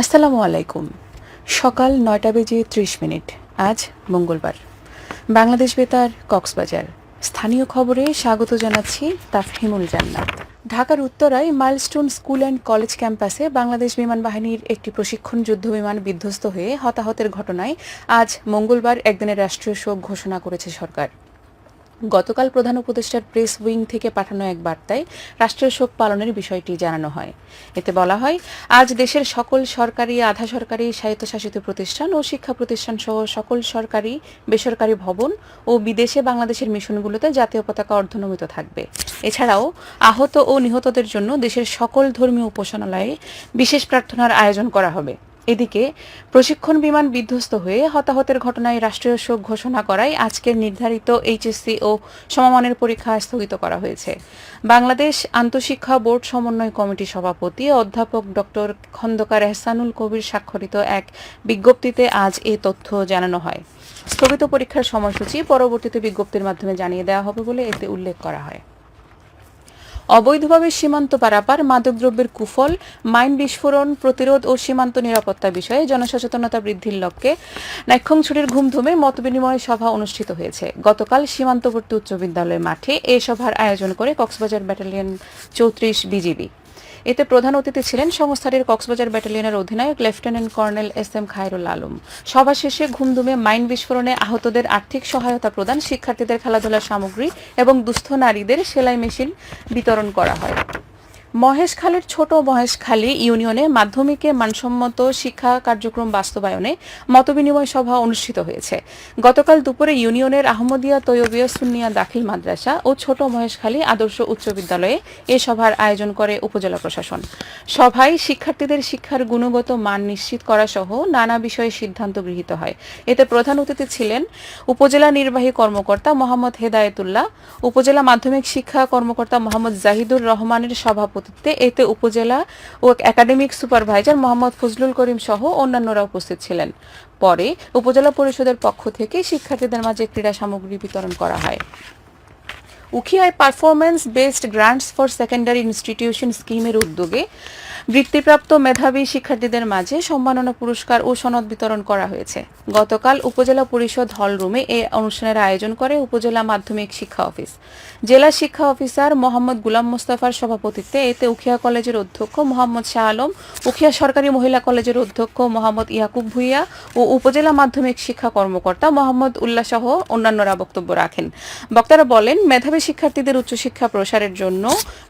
আসসালামু আলাইকুম। সকাল নয়টা বেজে ত্রিশ মিনিট। আজ মঙ্গলবার। বাংলাদেশ বেতার, কক্সবাজার। স্থানীয় খবরে স্বাগত জানাচ্ছি তাফহিমুল জান্নাত। ঢাকার উত্তরায় মাইলস্টোন স্কুল অ্যান্ড কলেজ ক্যাম্পাসে বাংলাদেশ বিমান বাহিনীর একটি প্রশিক্ষণ যুদ্ধ বিমান বিধ্বস্ত হয়ে হতাহতের ঘটনায় আজ মঙ্গলবার একদিনের রাষ্ট্রীয় শোক ঘোষণা করেছে সরকার। গতকাল প্রধান উপদেষ্টার প্রেস উইং থেকে পাঠানো এক বার্তায় রাষ্ট্রীয় শোক পালনের বিষয়টি জানানো হয়। এতে বলা হয়, আজ দেশের সকল সরকারি, আধা সরকারি, স্বায়ত্তশাসিত প্রতিষ্ঠান ও শিক্ষা প্রতিষ্ঠান সহ সকল সরকারি, বেসরকারি ভবন ও বিদেশে বাংলাদেশের মিশনগুলোতে জাতীয় পতাকা অর্ধনমিত থাকবে। এছাড়াও, আহত ও নিহতদের জন্য দেশের সকল ধর্মীয় উপাসনালয়ে বিশেষ প্রার্থনার আয়োজন করা হবে। এদিকে প্রশিক্ষণ বিমান বিধ্বস্ত হয়ে হতাহতের ঘটনায় রাষ্ট্রীয় শোক ঘোষণা করায় আজকের নির্ধারিত এইচএসসি ও সমমানের পরীক্ষা স্থগিত করা হয়েছে। বাংলাদেশ আন্তঃশিক্ষা বোর্ড সমন্বয় কমিটির সভাপতি অধ্যাপক ডক্টর খন্দকার এহসানুল কবির স্বাক্ষরিত এক বিজ্ঞপ্তিতে আজ এ তথ্য জানানো হয়। স্থগিত পরীক্ষার সময়সূচি পরবর্তীতে বিজ্ঞপ্তির মাধ্যমে জানিয়ে দেওয়া হবে বলে এতে উল্লেখ করা হয়। অবৈধভাবে সীমান্ত পারাপার মাদকদ্রব্যের কুফল, মাইন বিস্ফোরণ, প্রতিরোধ ও সীমান্ত নিরাপত্তা বিষয়ে জনসচেতনতা বৃদ্ধির লক্ষ্যে নাক্ষংছড়ির ঘুমধুমে মতবিনিময় সভা অনুষ্ঠিত হয়েছে। গতকাল সীমান্তবর্তী উচ্চ বিদ্যালয়ের মাঠে এ সভার আয়োজন করে কক্সবাজার ব্যাটালিয়ন চৌত্রিশ বিজিবি। এতে প্রধান অতিথি ছিলেন সংস্থাটির কক্সবাজার ব্যাটালিয়নের অধিনায়ক, lieutenant colonel S M Khairul Alam. সভা শেষে ঘুমধুমে মাইন বিস্ফোরণে আহতদের আর্থিক সহায়তা প্রদান, শিক্ষার্থীদের খেলাধুলার সামগ্রী এবং দুস্থ নারীদের সেলাই মেশিন বিতরণ করা হয়। মহেশখালীর ছোট মহেশখালী ইউনিয়নে মাধ্যমিকে মানসম্মত শিক্ষা কার্যক্রম বাস্তবায়নে মতবিনিময় সভা অনুষ্ঠিত হয়েছে। গতকাল দুপুরে ইউনিয়নের আহমদিয়া তৈয়বিয়া সুন্নিয়া দাখিল মাদ্রাসা ও ছোট মহেশখালী আদর্শ উচ্চ বিদ্যালয়ে এ সভার আয়োজন করে উপজেলা প্রশাসন। সভায় শিক্ষার্থীদের শিক্ষার গুণগত মান নিশ্চিত করা সহ নানা বিষয়ে সিদ্ধান্ত গৃহীত হয়। এতে প্রধান অতিথি ছিলেন উপজেলা নির্বাহী কর্মকর্তা মোহাম্মদ হেদায়েতুল্লাহ, উপজেলা মাধ্যমিক শিক্ষা কর্মকর্তা মোহাম্মদ জাহিদুর রহমানের সভাপতিত্বে এতে উপজেলা ও একাডেমিক সুপারভাইজার মোহাম্মদ ফজলুল করিম সহ অন্যান্যরা উপস্থিত ছিলেন। পরে উপজেলা পরিষদের পক্ষ থেকে শিক্ষার্থীদের মাঝে ক্রীড়া সামগ্রী বিতরণ করা হয়। উখিয়ায় performance based grants for secondary institution স্কিমের উদ্যোগে বৃত্তিপ্রাপ্ত মেধাবী শিক্ষার্থীদের মাঝে সম্মাননা পুরস্কার ও সনদ বিতরণ করা হয়েছে। গতকাল উপজেলা পরিষদ হল রুমে এ অনুষ্ঠানের আয়োজন করে উপজেলা মাধ্যমিক শিক্ষা অফিস। জেলা শিক্ষা অফিসার মোহাম্মদ গুলাম মোস্তাফার সভাপতিত্বে এতে উখিয়া কলেজের অধ্যক্ষ মোহাম্মদ শাহ আলম, উখিয়া সরকারি মহিলা কলেজের অধ্যক্ষ মোহাম্মদ ইয়াকুব ভুইয়া ও উপজেলা মাধ্যমিক শিক্ষা কর্মকর্তা মোহাম্মদ উল্লাহ সহ অন্যান্যরা বক্তব্য রাখেন। বক্তারা বলেন, মেধাবী শিক্ষার্থীদের উচ্চশিক্ষা প্রসারের জন্য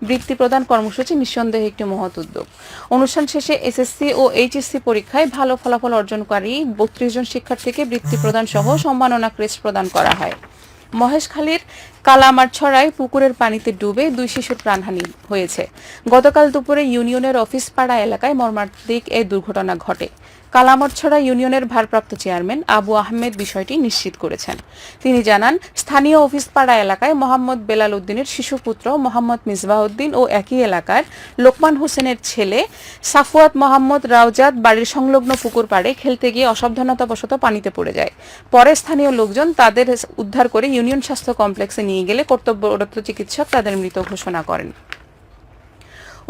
বৃত্তি প্রদান কর্মসূচি নিঃসন্দেহে একটি মহৎ উদ্যোগ। অনুষ্ঠান শেষে এসএসসি ও এইচএসসি পরীক্ষায় ভালো ফলাফল অর্জনকারী বত্রিশ জন শিক্ষার্থীকে বৃত্তি প্রদান সহ সম্মাননা ক্রেস্ট প্রদান করা হয়। মহেশখালীর কালামারছড়ায় পুকুরের পানিতে ডুবে দুই শিশুর প্রাণহানি হয়েছে। গতকাল দুপুরে ইউনিয়নের অফিস পাড়া এলাকায় মর্মান্তিক এই দুর্ঘটনা ঘটে। কালামরছড়া ইউনিয়নের ভারপ্রাপ্ত চেয়ারম্যান আবু আহমেদ বিষয়টি নিশ্চিত করেছেন। তিনি জানান, স্থানীয় অফিস পাড়া এলাকায় মোহাম্মদ বেলাল উদ্দিনের শিশুপুত্র মোহাম্মদ মিসবাহউদ্দিন ও একই এলাকার লোকমান হোসেনের ছেলে সাফুয়াত মোহাম্মদ রাউজাদ বাড়ির সংলগ্ন পুকুর পাড়ে খেলতে গিয়ে অসাবধানতাবশত পানিতে পড়ে যায়। পরে স্থানীয় লোকজন তাদের উদ্ধার করে ইউনিয়ন স্বাস্থ্য কমপ্লেক্সে নিয়ে গেলে কর্তব্যরত চিকিৎসক তাদের মৃত ঘোষণা করেন।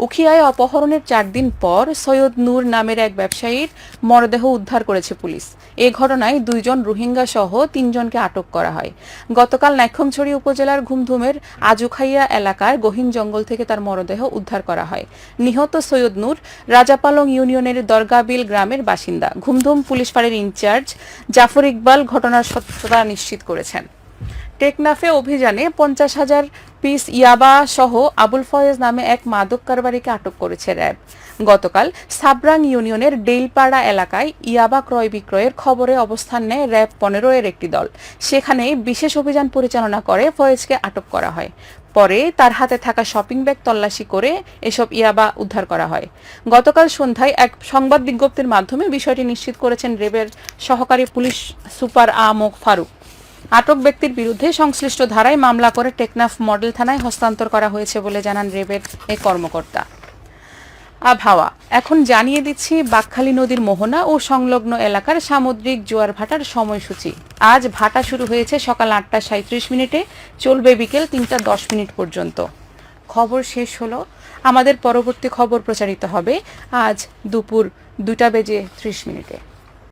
উখিয়ায় অপহরণের চার দিন পর সৈয়দ নূর নামের এক ব্যবসায়ীর মরদেহ উদ্ধার করেছে পুলিশ। এ ঘটনায় দুইজন রোহিঙ্গা সহ তিনজনকে আটক করা হয়। গতকাল নাইক্ষংছড়ি উপজেলার ঘুমধুমের আজুখাইয়া এলাকার গহীন জঙ্গল থেকে তার মরদেহ উদ্ধার করা হয়। নিহত সৈয়দ নূর রাজাপালং ইউনিয়নের দরগাবিল গ্রামের বাসিন্দা। ঘুমধুম পুলিশ ফাঁড়ির ইনচার্জ জাফর ইকবাল ঘটনার সত্যতা নিশ্চিত করেছেন। টেকনাফে অভিযানে পঞ্চাশ হাজার পিস ইয়াবা সহ আবুল ফয়েজ নামে এক মাদক কারবারিকে আটক করেছে র্যাব। গতকাল সাবরাং ইউনিয়নের ডেইলপাড়া এলাকায় ইয়াবা ক্রয় বিক্রয়ের খবরে অবস্থান নেয় র্যাব পনেরো এর একটি দল। সেখানে বিশেষ অভিযান পরিচালনা করে ফয়েজকে আটক করা হয়। পরে তার হাতে থাকা শপিং ব্যাগ তল্লাশি করে এসব ইয়াবা উদ্ধার করা হয়। গতকাল সন্ধ্যায় এক সংবাদ বিজ্ঞপ্তির মাধ্যমে বিষয়টি নিশ্চিত করেছেন রেবের সহকারী পুলিশ সুপার আমক ফারুক। আটক ব্যক্তির বিরুদ্ধে সংশ্লিষ্ট ধারায় মামলা করে টেকনাফ মডেল থানায় হস্তান্তর করা হয়েছে বলে জানান রেবের এই কর্মকর্তা। আবহাওয়া, এখন জানিয়ে দিচ্ছি বাকখালী নদীর মোহনা ও সংলগ্ন এলাকার সামুদ্রিক জোয়ার ভাটার সময়সূচি। আজ ভাটা শুরু হয়েছে সকাল আটটা সাঁত্রিশ মিনিটে, চলবে বিকেল তিনটা দশ মিনিট পর্যন্ত। খবর শেষ হলো। আমাদের পরবর্তী খবর প্রচারিত হবে আজ দুপুর দুটা বেজে ত্রিশ মিনিটে।